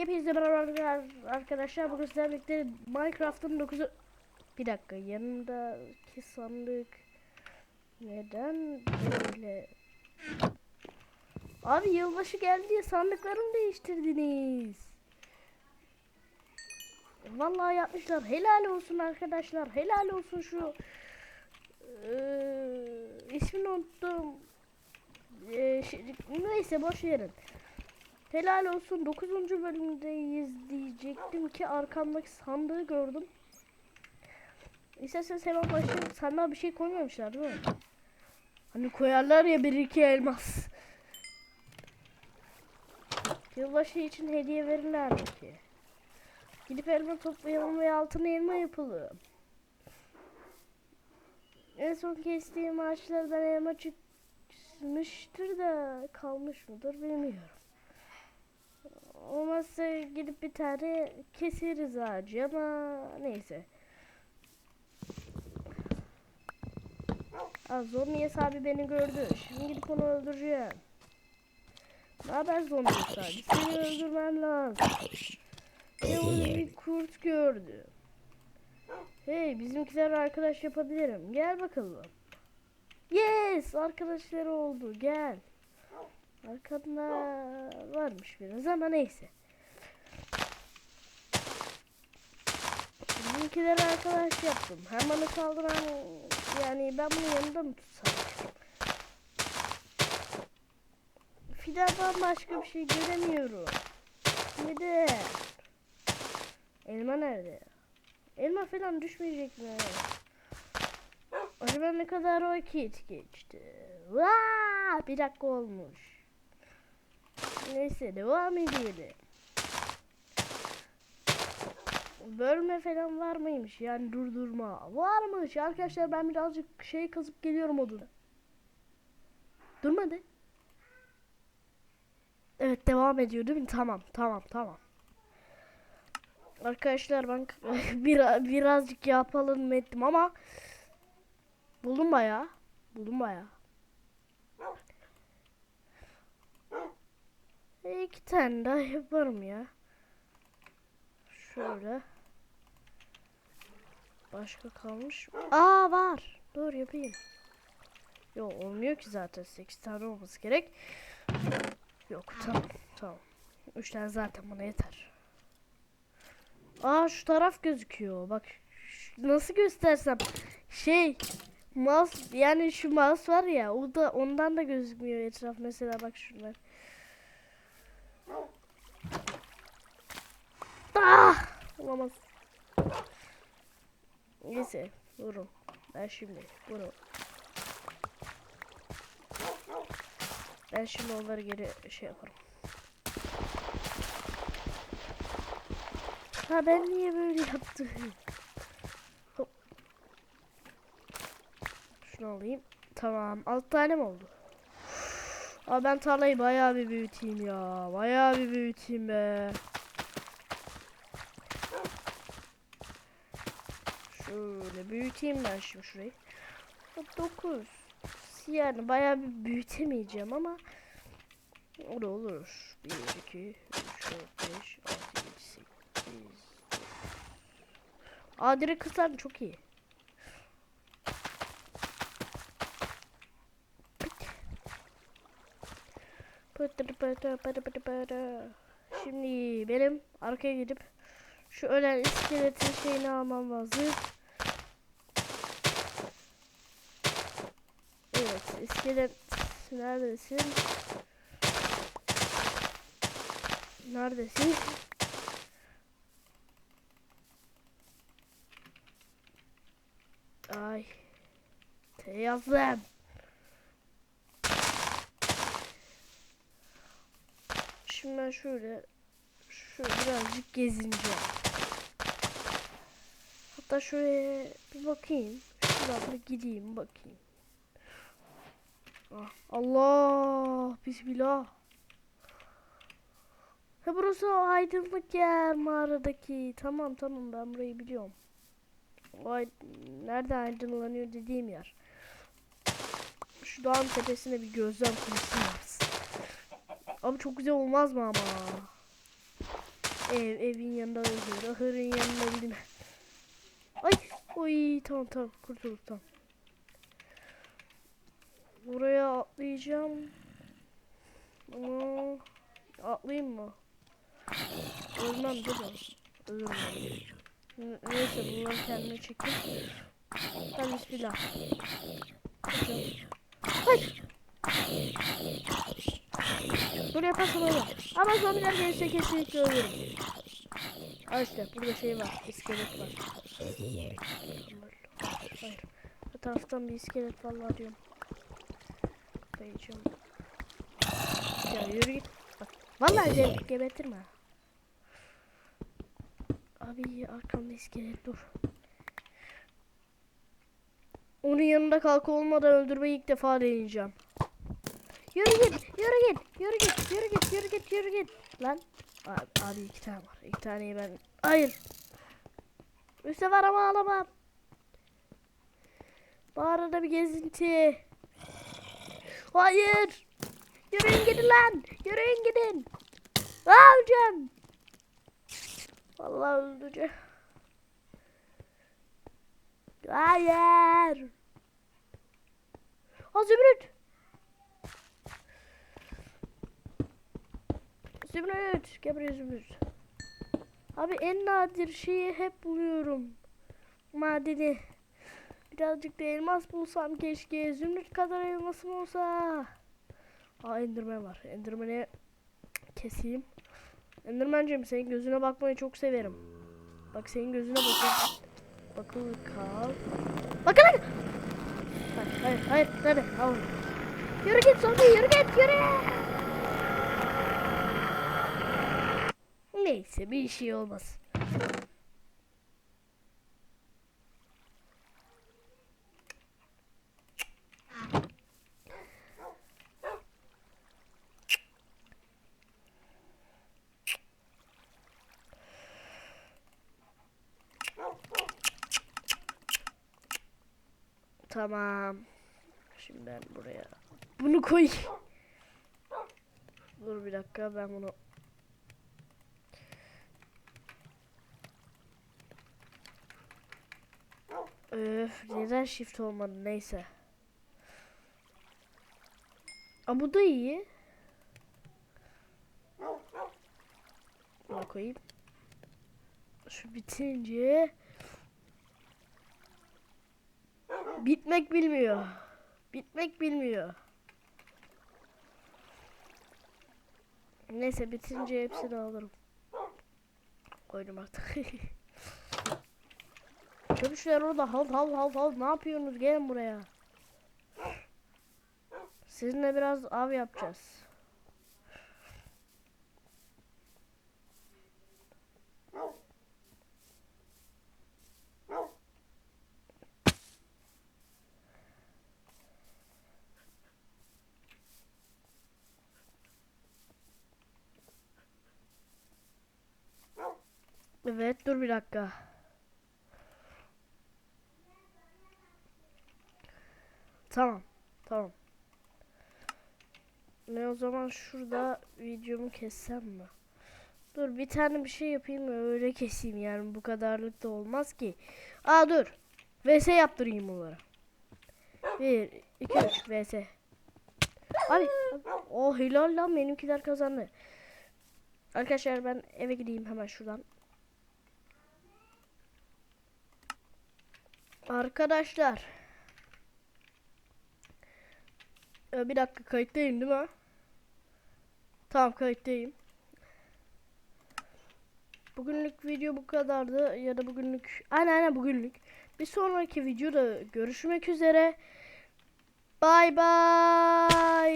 Hepinize merhaba arkadaşlar. Bugün sizlerle birlikte Minecraft'ın 9'u... Bir dakika yanındaki sandık... Neden böyle... Abi yılbaşı geldi diye sandıklarımı değiştirdiniz. Vallahi yapmışlar. Helal olsun arkadaşlar. Helal olsun şu... Ee, ismini unuttum. Ee, şey- neyse boş verin. Helal olsun 9. bölümdeyiz diyecektim ki arkamdaki sandığı gördüm. İsterseniz hemen başlayalım. Sandığa bir şey koymamışlar değil mi? Hani koyarlar ya bir iki elmas. Yılbaşı için hediye verirler ki? Gidip elma toplayalım ve altına elma yapalım. En son kestiğim ağaçlardan elma çıkmıştır da kalmış mıdır bilmiyorum. Olmazsa gidip bir tane keseriz ağacı ama neyse. Aa, Zombies abi beni gördü. Şimdi gidip onu öldüreceğim. Ne haber Zombies abi? Seni öldürmem lazım. Ve onu bir kurt gördü. Hey bizimkiler arkadaş yapabilirim. Gel bakalım. Yes arkadaşları oldu gel. Arkada varmış biraz ama neyse. Bizimkileri arkadaş yaptım. Hem bana saldıran yani ben bunu yanında mı tutsam? Fidandan başka bir şey göremiyorum. Neden? Elma nerede? Elma falan düşmeyecek mi? Acaba ne kadar vakit geçti? Vaa! Bir dakika olmuş. Neyse devam edelim. Bölme falan var mıymış? Yani durdurma. Varmış. Arkadaşlar ben birazcık şey kazıp geliyorum oduna. Durmadı. Evet devam ediyor değil mi? Tamam tamam tamam. Arkadaşlar ben bir, birazcık yapalım ettim ama buldum bayağı. Buldum bayağı. İki tane daha yaparım ya. Şöyle. Başka kalmış mı? Aa var. Dur yapayım. Yok olmuyor ki zaten 8 tane olması gerek. Yok tamam tamam. 3 tane zaten bana yeter. Aa şu taraf gözüküyor. Bak nasıl göstersem şey mouse yani şu mouse var ya o da ondan da gözükmüyor etraf mesela bak şunlar. Ah! Olamaz. Neyse vurun. Ben şimdi bunu. Ben şimdi onları geri şey yaparım. Ha ben niye böyle yaptım? Hop. Şunu alayım. Tamam. Alt tane mi oldu? Abi ben tarlayı bayağı bir büyüteyim ya. Bayağı bir büyüteyim be. Şöyle büyüteyim ben şimdi şurayı. 9. Yani bayağı bir büyütemeyeceğim ama o da olur. 1, 2, 3, 4, 5, 6, 7, 8. Aa direkt kısardı çok iyi. Şimdi benim arkaya gidip şu ölen iskeletin şeyini almam lazım. Evet, iskelet neredesin? Neredesin? Ay. T Şimdi ben şöyle şöyle birazcık gezineceğim. Hatta şöyle bir bakayım. Şuradan gideyim bakayım. Ah, Allah bismillah. Ha burası o aydınlık yer mağaradaki. Tamam tamam ben burayı biliyorum. O ay- nerede aydınlanıyor dediğim yer. Şu dağın tepesine bir gözlem kulesi yapsın. Abi çok güzel olmaz mı ama? Ev evin yanında öldü. Ahırın yanında öldü. Ay oy tamam tamam kurtulduk tamam. Buraya atlayacağım. Ama atlayayım mı? Ölmem değil mi? Ölürüm. Neyse bunları kendime çekeyim. Hadi bismillah. Hadi. Hayır. Bunu yaparsam öyle. Ama zombiler gelirse kesinlikle ölürüm. Aa işte burada şey var. iskelet var. Hayır. Bu taraftan bir iskelet vallahi diyorum. Kayacağım. Ya yürü git. Bak. Vallahi ge- gebertirme. Abi arkamda iskelet dur. Onun yanında kalka olmadan öldürmeyi ilk defa deneyeceğim. Yürü git, yürü git, yürü git, yürü git, yürü git, yürü git. Lan. Abi, abi iki tane var. İki taneyi ben... Hayır. Üste var ama alamam. Mağarada bir gezinti. Hayır. Yürüyün gidin lan. Yürüyün gidin. Öleceğim. Vallahi öldüreceğim. Hayır. Ha Zümrüt. Zümrüt. Buraya Zümrüt. Abi en nadir şeyi hep buluyorum. Madeni. Birazcık da elmas bulsam keşke. Zümrüt kadar elmasım olsa. Aa Enderman var. Enderman'i keseyim. Enderman'cığım senin gözüne bakmayı çok severim. Bak senin gözüne bakın. Bakın kal. Bakın lan. Hayır hayır hayır. Al. Yürü git zombi yürü git yürü. Neyse bir şey olmaz. Tamam. Şimdi ben buraya bunu koy. Dur bir dakika ben bunu Öf neden shift olmadı neyse. Aa bu da iyi. Buna koyayım. Şu bitince bitmek bilmiyor. Bitmek bilmiyor. Neyse bitince hepsini alırım. Koydum artık. Çöpüşler orada hal hal hal hal ne yapıyorsunuz gelin buraya. Sizinle biraz av yapacağız. Evet dur bir dakika. Tamam. Tamam. Ne o zaman şurada videomu kessem mi? Dur bir tane bir şey yapayım? Öyle keseyim yani bu kadarlık da olmaz ki. Aa dur. VS yaptırayım onlara. 1 2 3 VS. Abi, abi. Oh helal lan benimkiler kazandı. Arkadaşlar ben eve gideyim hemen şuradan. Arkadaşlar. Ee, bir dakika kayıttayım değil mi? Tamam kayıttayım. Bugünlük video bu kadardı ya da bugünlük aynen aynen bugünlük. Bir sonraki videoda görüşmek üzere. Bye bye.